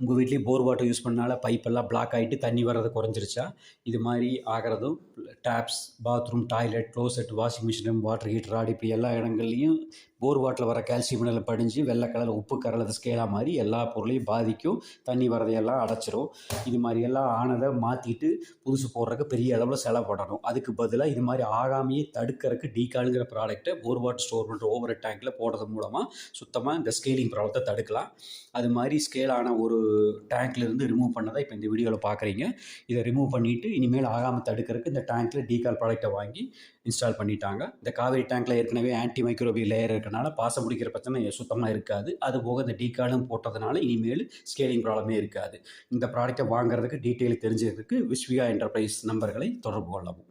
உங்கள் வீட்லேயும் போர் water use பண்ணனால பைப்பெல்லாம் பிளாக் ஆகிட்டு தண்ணி வர்றது குறைஞ்சிருச்சா? இது மாதிரி ஆகிறதும் taps bathroom toilet closet washing machine water heater ஆடி இப்படி எல்லா இடங்கள்லையும் போர் வாட்டரில் வர கால்சியம் மினரல் படிஞ்சு வெள்ளை கலர் உப்பு கரல் ஸ்கேலா மாதிரி எல்லா பொருளையும் பாதிக்கும். தண்ணி வரதையெல்லாம் அடைச்சிரும். இது மாதிரி எல்லாம் ஆனதை மாற்றிட்டு புதுசு போடுறதுக்கு பெரிய அளவில் செலவு அதுக்கு பதிலாக இது மாதிரி ஆகாமையே தடுக்கிறதுக்கு டீகாலுங்கிற ப்ராடக்ட்டை போர் வாட்டர் ஸ்டோர் பண்ணுற ஓவர் டேங்கில் போடுறது மூலமாக சுத்தமாக இந்த ஸ்கேலிங் ப்ராப்ளத்தை தடுக்கலாம். அது மாதிரி ஸ்கேலான ஒரு ஒரு டேங்க்லேருந்து ரிமூவ் பண்ணதை இப்போ இந்த வீடியோவில் பார்க்குறீங்க இதை ரிமூவ் பண்ணிவிட்டு இனிமேல் ஆகாமல் தடுக்கிறதுக்கு இந்த டேங்க்கில் டீகால் ப்ராடக்ட்டை வாங்கி இன்ஸ்டால் பண்ணிட்டாங்க. இந்த காவேரி டேங்க்கில் ஏற்கனவே ஆன்டி மைக்ரோபி லேயர் இருக்கனால பாசம் பிடிக்கிற பிரச்சனை சுத்தமாக இருக்காது. அது போக இந்த டீகாலும் போட்டதுனால இனிமேல் ஸ்கேலிங் ப்ராப்ளமே இருக்காது. இந்த ப்ராடக்ட்டை வாங்குறதுக்கு டீட்டெயில் தெரிஞ்சுக்கிறதுக்கு விஸ்வியா என்டர்பிரைஸ் நம்பர்களை தொடர்பு கொள்ளவும்.